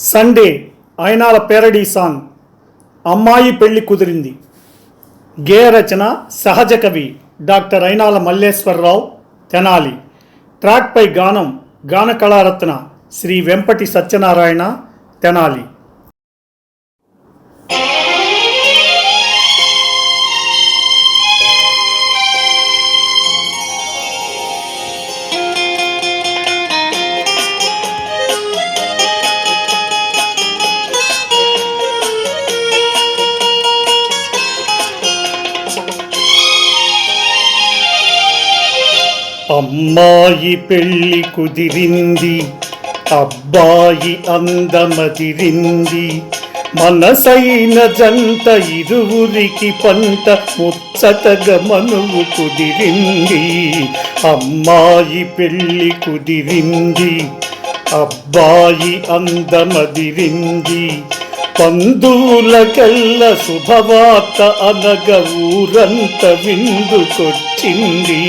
Sunday ఆయనాల parody song. అమ్మాయి పెళ్ళి కుదిరింది. గేయ రచన సహజ కవి డాక్టర్ అయినాల మల్లేశ్వరరావు తెనాలి. ట్రాక్పై గానం గాన కళారత్న శ్రీ వెంపటి సత్యనారాయణ తెనాలి. అమ్మాయి పెళ్ళి కుదిరింది అబ్బాయి అందమదిరింది మనసైన జంట ఇరువురికి పంట ముచ్చటగా మనువు కుదిరింది. అమ్మాయి పెళ్ళి కుదిరింది అబ్బాయి అందమదిరింది పందులకల్ల శుభవార్త అనగ ఊరంత విందుకొచ్చింది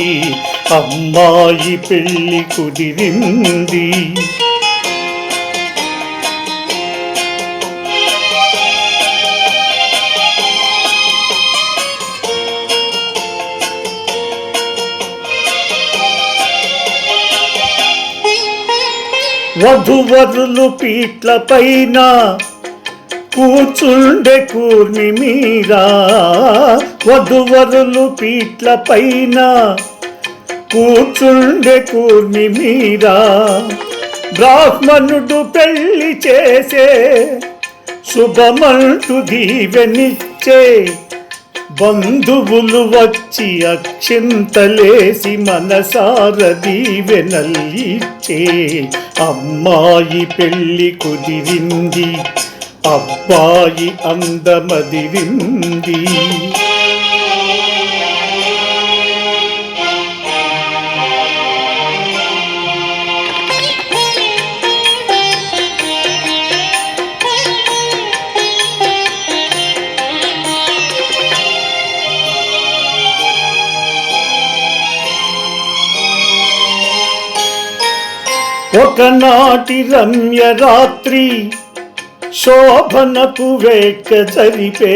అమ్మాయి పెళ్ళి కుదిరింది. వధువరులు పీట్ల పైన కూర్చుండే కూర్మి మీరా? వధువరులు పీట్ల పైన కూర్చుండే కూర్మి మీరా బ్రాహ్మణుడు పెళ్ళి చేసే శుభమంటు దీవెనిచ్చే బంధువులు వచ్చి అక్షింతలేసి మనసార దీవెనల్లిచ్చే అమ్మాయి పెళ్ళి కుదిరింది అబ్బాయి అందమదిరింది ఒకనాటి రమ్య రాత్రి శోభనపు వేక జరిపే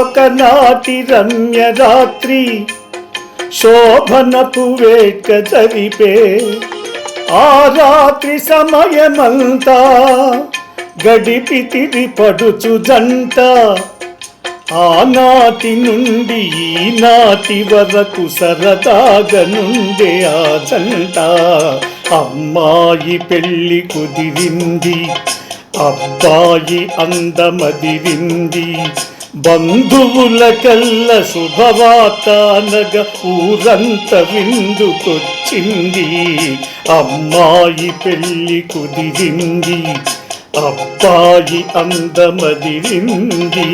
ఒకనాటి రమ్య రాత్రి శోభనపు వేక జరిపే ఆ రాత్రి సమయమంతా గడిపితిరి పడుచు జంట. ఆనాటి నుండి ఈనాటి వరకు సరదాగా నుండే ఆ జంట. అమ్మాయి పెళ్ళి కుదిరింది అబ్బాయి అందమదిరింది బంధువులకల్ల శుభవార్త అనగ ఊరంత విందుకొచ్చింది. అమ్మాయి పెళ్ళి కుదిరింది అబ్బాయి అందమదిరింది